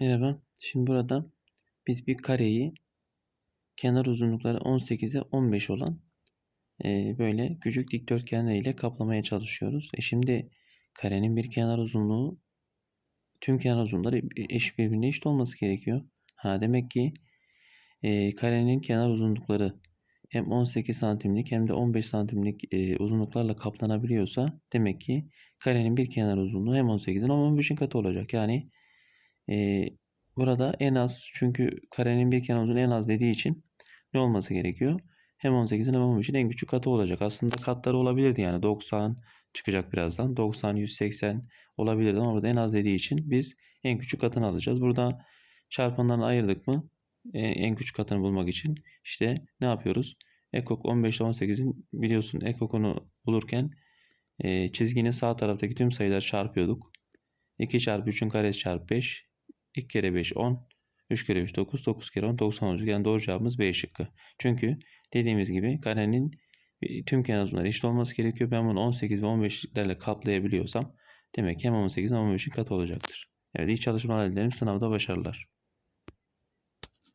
Merhaba. Şimdi burada biz bir kareyi kenar uzunlukları 18'e 15 olan eee, böyle küçük dikdörtgenler ile kaplamaya çalışıyoruz. E şimdi karenin bir kenar uzunluğu tüm kenar uzunlukları eşit birbirine eşit olması gerekiyor. Ha demek ki eee, karenin kenar uzunlukları hem 18 santimlik hem de 15 santimlik eee, uzunluklarla kaplanabiliyorsa demek ki karenin bir kenar uzunluğu hem 18'in hem 15'in katı olacak. Yani eee, burada en az çünkü karenin bir kenar uzunluğu en az dediği için ne olması gerekiyor? Hem 18'in hem 15'in en küçük katı olacak. Aslında katları olabilirdi yani 90 çıkacak birazdan. 90, 180 olabilirdi ama burada en az dediği için biz en küçük katını alacağız. Burada çarpanlarını ayırdık mı e, en küçük katını bulmak için işte ne yapıyoruz? Ekok 15 ile 18'in biliyorsun ekokunu bulurken e, çizginin sağ taraftaki tüm sayıları çarpıyorduk. 2 çarpı 3'ün karesi çarpı 5. 2 kere 5 10. 3 kere 3 9. 9 kere 10 90 olacak. Yani doğru cevabımız B şıkkı. Çünkü dediğimiz gibi karenin e, tüm kenar uzunları eşit olması gerekiyor. Ben bunu 18 ve 15'lerle kaplayabiliyorsam demek ki hem 18 hem 15'in katı olacaktır. Evet iyi çalışmalar dilerim. Sınavda başarılar.